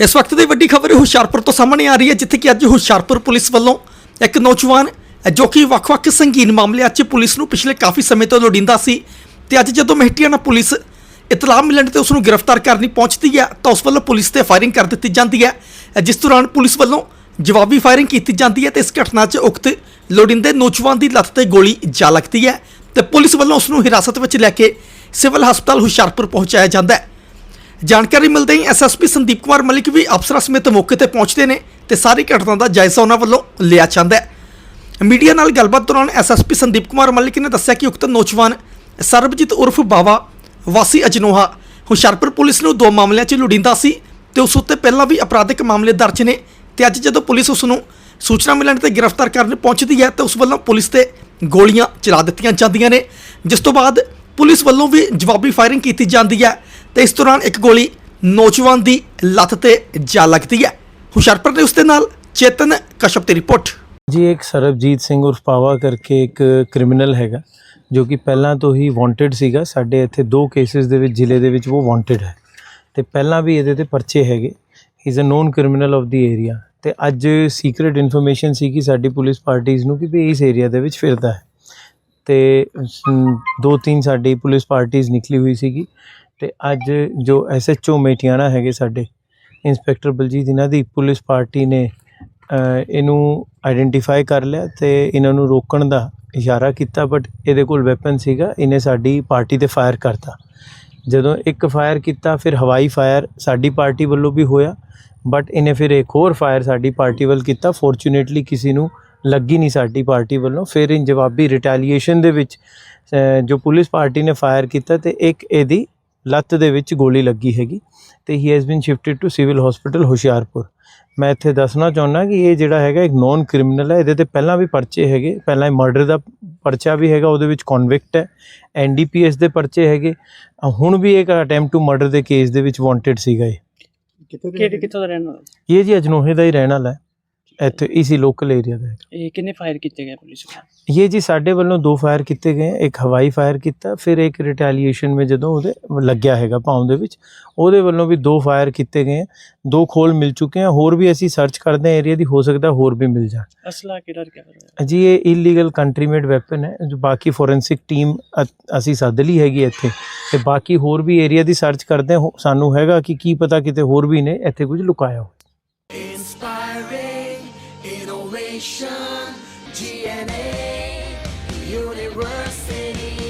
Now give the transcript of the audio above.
ਇਸ ਵਕਤ ਦੀ ਵੱਡੀ ਖਬਰ ਹੁਸ਼ਿਆਰਪੁਰ ਤੋਂ ਸਾਹਮਣੇ ਆ ਰਹੀ ਹੈ, ਜਿੱਥੇ ਕਿ ਅੱਜ ਹੁਸ਼ਿਆਰਪੁਰ ਪੁਲਿਸ ਵੱਲੋਂ ਇੱਕ ਨੌਜਵਾਨ ਜੋ ਕਿ ਵੱਖ-ਵੱਖ ਸੰਗੀਨ ਮਾਮਲਿਆਂ 'ਚ ਪੁਲਿਸ ਨੂੰ ਪਿਛਲੇ ਕਾਫੀ ਸਮੇਂ ਤੋਂ ਲੋੜੀਂਦਾ ਸੀ ਤੇ ਅੱਜ ਜਦੋਂ ਮਹਿਟੀਆਣਾ ਪੁਲਿਸ ਇਤਲਾਹ ਮਿਲਣ ਤੇ ਉਸ ਨੂੰ ਗ੍ਰਿਫਤਾਰ ਕਰਨੀ ਪਹੁੰਚਦੀ ਹੈ, ਤਾਂ ਉਸ ਵੱਲੋਂ ਪੁਲਿਸ ਤੇ ਫਾਇਰਿੰਗ ਕਰ ਦਿੱਤੀ ਜਾਂਦੀ ਹੈ ਜਿਸ ਦੌਰਾਨ ਪੁਲਿਸ ਵੱਲੋਂ ਜਵਾਬੀ ਫਾਇਰਿੰਗ ਕੀਤੀ ਜਾਂਦੀ ਹੈ ਤੇ ਇਸ ਘਟਨਾ 'ਚ ਉਕਤ ਲੋੜੀਂਦੇ ਨੌਜਵਾਨ ਦੀ ਲੱਤ ਤੇ ਗੋਲੀ ਜਾ ਲੱਗਦੀ ਹੈ ਤੇ ਪੁਲਿਸ ਵੱਲੋਂ ਉਸ ਨੂੰ ਹਿਰਾਸਤ ਵਿੱਚ ਲੈ ਕੇ ਸਿਵਲ ਹਸਪਤਾਲ ਹੁਸ਼ਿਆਰਪੁਰ ਪਹੁੰਚਾਇਆ ਜਾਂਦਾ ਹੈ। ਜਾਣਕਾਰੀ ਮਿਲਦੇ ਹੀ ਐਸਐਸਪੀ ਸੰਦੀਪ ਕੁਮਾਰ ਮਲਿਕ ਵੀ ਅਫਸਰਾਂ ਸਮੇਤ ਮੌਕੇ ਤੇ ਪਹੁੰਚਦੇ ਨੇ ਤੇ ਸਾਰੀ ਘਟਨਾ ਦਾ ਜਾਇਜ਼ਾ ਉਹਨਾਂ ਵੱਲੋਂ ਲਿਆ ਜਾਂਦਾ ਹੈ। ਮੀਡੀਆ ਨਾਲ ਗੱਲਬਾਤ ਦੌਰਾਨ ਐਸਐਸਪੀ ਸੰਦੀਪ ਕੁਮਾਰ ਮਲਿਕ ਨੇ ਦੱਸਿਆ ਕਿ ਉਕਤ ਨੌਜਵਾਨ ਸਰਬਜੀਤ ਉਰਫ ਬਾਵਾ, ਵਾਸੀ ਅਜਨੋਹਾ, ਹੁਸ਼ਿਆਰਪੁਰ ਪੁਲਿਸ ਨੂੰ ਦੋ ਮਾਮਲਿਆਂ 'ਚ ਲੋੜੀਂਦਾ ਸੀ ਤੇ ਉਸ ਉੱਤੇ ਪਹਿਲਾਂ ਵੀ ਅਪਰਾਧਿਕ ਮਾਮਲੇ ਦਰਜ ਨੇ ਤੇ ਅੱਜ ਜਦੋਂ ਪੁਲਿਸ ਉਸ ਨੂੰ ਸੂਚਨਾ ਮਿਲਣ ਤੇ ਗ੍ਰਿਫਤਾਰ ਕਰਨ ਪਹੁੰਚਦੀ ਹੈ ਤਾਂ ਉਸ ਵੱਲੋਂ ਪੁਲਿਸ ਤੇ ਗੋਲੀਆਂ ਚਲਾ ਦਿੱਤੀਆਂ ਜਾਂਦੀਆਂ ਨੇ, ਜਿਸ ਤੋਂ ਬਾਅਦ ਪੁਲਿਸ ਵੱਲੋਂ ਵੀ ਜਵਾਬੀ ਫਾਇਰਿੰਗ ਕੀਤੀ ਜਾਂਦੀ ਹੈ। ਤੇ ਇਸ ਦੌਰਾਨ ਇੱਕ ਗੋਲੀ ਨੌਜਵਾਨ ਦੀ ਲੱਤ ਤੇ ਜਾ ਲੱਗਦੀ ਹੈ। ਹੁਸ਼ਿਆਰਪੁਰ ਦੇ ਉਸ ਨਾਲ ਚੇਤਨ ਕਸ਼ਪ ਦੀ ਰਿਪੋਰਟ। ਜੀ, ਇੱਕ ਸਰਬਜੀਤ ਸਿੰਘ ਉਰਫ ਪਾਵਾ ਕਰਕੇ ਇੱਕ ਕ੍ਰਿਮੀਨਲ ਹੈਗਾ, ਜੋ ਕਿ ਪਹਿਲਾਂ ਤੋਂ ਹੀ ਵਾਂਟਡ ਸੀਗਾ। ਸਾਡੇ ਇੱਥੇ ਦੋ ਕੇਸਿਸ ਦੇ ਵਿੱਚ, ਜ਼ਿਲ੍ਹੇ ਦੇ ਵਿੱਚ ਉਹ ਵਾਂਟਡ ਹੈ। ਤੇ ਪਹਿਲਾਂ ਵੀ ਇਹਦੇ ਤੇ ਪਰਚੇ ਹੈਗੇ। Is a known criminal of the area ਤੇ ਅੱਜ ਸੀਕ੍ਰੀਟ ਇਨਫੋਰਮੇਸ਼ਨ ਸੀ ਕਿ ਸਾਡੀ ਪੁਲਿਸ ਪਾਰਟੀਆਂ ਨੂੰ ਕਿ ਵੀ ਇਸ ਏਰੀਆ ਦੇ ਵਿੱਚ ਫਿਰਦਾ ਹੈ। ਤੇ ਦੋ ਤਿੰਨ ਸਾਡੀ ਪੁਲਿਸ ਪਾਰਟੀਆਂ ਨਿਕਲੀ ਹੋਈ ਸੀਗੀ। ਤੇ ਅੱਜ ਜੋ ਐਸਐਚਓ ਮੇਟਿਆਣਾ ਹੈਗੇ ਸਾਡੇ, ਇੰਸਪੈਕਟਰ ਬਲਜੀਤ ਇਹਨਾਂ ਦੀ, ਪੁਲਿਸ ਪਾਰਟੀ ਨੇ ਇਹਨੂੰ ਆਇਡੈਂਟੀਫਾਈ ਕਰ ਲਿਆ ਤੇ ਇਹਨਾਂ ਨੂੰ ਰੋਕਣ ਦਾ ਇਸ਼ਾਰਾ ਕੀਤਾ, ਬਟ ਇਹਦੇ ਕੋਲ ਵੈਪਨ ਸੀਗਾ, ਇਹਨੇ ਸਾਡੀ ਪਾਰਟੀ ਤੇ ਫਾਇਰ ਕਰਤਾ। ਜਦੋਂ ਇੱਕ ਫਾਇਰ ਕੀਤਾ, ਫਿਰ ਹਵਾਈ ਫਾਇਰ ਸਾਡੀ ਪਾਰਟੀ ਵੱਲੋਂ ਵੀ ਹੋਇਆ, ਬਟ ਇਹਨੇ ਫਿਰ ਇੱਕ ਹੋਰ ਫਾਇਰ ਸਾਡੀ ਪਾਰਟੀ ਵੱਲ ਕੀਤਾ। ਫੋਰਚੂਨੇਟਲੀ ਕਿਸੇ ਨੂੰ ਲੱਗੀ ਨਹੀਂ ਸਾਡੀ ਪਾਰਟੀ ਵੱਲੋਂ। ਫਿਰ ਇਨ ਜਵਾਬੀ ਰਿਟੈਲੀਏਸ਼ਨ ਦੇ ਵਿੱਚ ਜੋ ਪੁਲਿਸ ਪਾਰਟੀ ਨੇ ਫਾਇਰ ਕੀਤਾ ਤੇ ਇੱਕ ਇਹਦੀ ਲੱਤ ਦੇ ਵਿੱਚ ਗੋਲੀ ਲੱਗੀ ਹੈਗੀ ਤੇ he has been shifted to civil hospital Hoshiarpur. ਮੈਂ ਇੱਥੇ ਦੱਸਣਾ ਚਾਹੁੰਦਾ ਕਿ ਇਹ ਜਿਹੜਾ ਹੈਗਾ ਇੱਕ ਨੌਨ ਕ੍ਰਿਮੀਨਲ ਹੈ ਇਹਦੇ ਤੇ ਪਹਿਲਾਂ ਵੀ ਪਰਚੇ ਹੈਗੇ ਪਹਿਲਾਂ ਇਹ ਮਰਡਰ ਦਾ ਪਰਚਾ ਵੀ ਹੈਗਾ ਉਹਦੇ ਵਿੱਚ ਕਨਵਿਕਟ ਹੈ ਐਨਡੀਪੀਐਸ ਦੇ ਪਰਚੇ ਹੈਗੇ। ਹੁਣ ਵੀ ਇੱਕ ਅਟੈਂਪਟ ਟੂ ਮਰਡਰ ਦੇ ਕੇਸ ਦੇ ਵਿੱਚ ਵਾਂਟਡ ਸੀਗਾ ਇਹ। ਕਿੱਥੋਂ ਦਾ ਰਹਿਣ ਵਾਲਾ? ਇਹ ਜੀ ਅਜਨੋਹੇ ਦਾ ਹੀ ਰਹਿਣ ਵਾਲਾ ਹੈ। ਇੱਥੇ ਇਸੀ ਲੋਕਲ ਏਰੀਆ ਦਾ ਹੈ ਇਹ ਕਿੰਨੇ ਫਾਇਰ ਕੀਤੇ ਗਏ ਪੁਲਿਸ ਵੱਲੋਂ? ਇਹ ਜੀ ਸਾਡੇ ਵੱਲੋਂ ਦੋ ਫਾਇਰ ਕੀਤੇ ਗਏ ਇੱਕ ਹਵਾਈ ਫਾਇਰ ਕੀਤਾ ਫਿਰ ਇੱਕ ਰਿਟੈਲੀਏਸ਼ਨ ਵਿੱਚ ਜਦੋਂ ਉਹਦੇ ਲੱਗਿਆ ਹੈਗਾ ਪਾਉਂ ਦੇ ਵਿੱਚ ਉਹਦੇ ਵੱਲੋਂ ਵੀ ਦੋ ਫਾਇਰ ਕੀਤੇ ਗਏ ਦੋ ਖੋਲ ਮਿਲ ਚੁੱਕੇ ਆ ਹੋਰ ਵੀ ਅਸੀਂ ਸਰਚ ਕਰਦੇ ਹਾਂ ਏਰੀਆ ਦੀ ਹੋ ਸਕਦਾ ਹੋਰ ਵੀ ਮਿਲ ਜਾਣ। ਅਸਲਾ ਕਿਹੜਾ ਰਿਕਵਰ ਹੋਇਆ ਜੀ ਇਹ ਇਲੀਗਲ ਕੰਟਰੀ ਮੇਡ ਵੈਪਨ ਹੈ ਜੋ ਬਾਕੀ ਫੋਰੈਂਸਿਕ ਟੀਮ ਅਸੀਂ ਸੱਦ ਲਈ ਹੈਗੀ ਇੱਥੇ ਤੇ ਬਾਕੀ ਹੋਰ ਵੀ ਏਰੀਆ ਦੀ ਸਰਚ ਕਰਦੇ ਹਾਂ ਹੋ- ਸਾਨੂੰ ਹੈਗਾ ਕਿ ਕੀ ਪਤਾ ਕਿਤੇ ਹੋਰ ਵੀ ਨੇ ਇੱਥੇ ਕੁਝ ਲੁਕਾਇਆ Nation, University.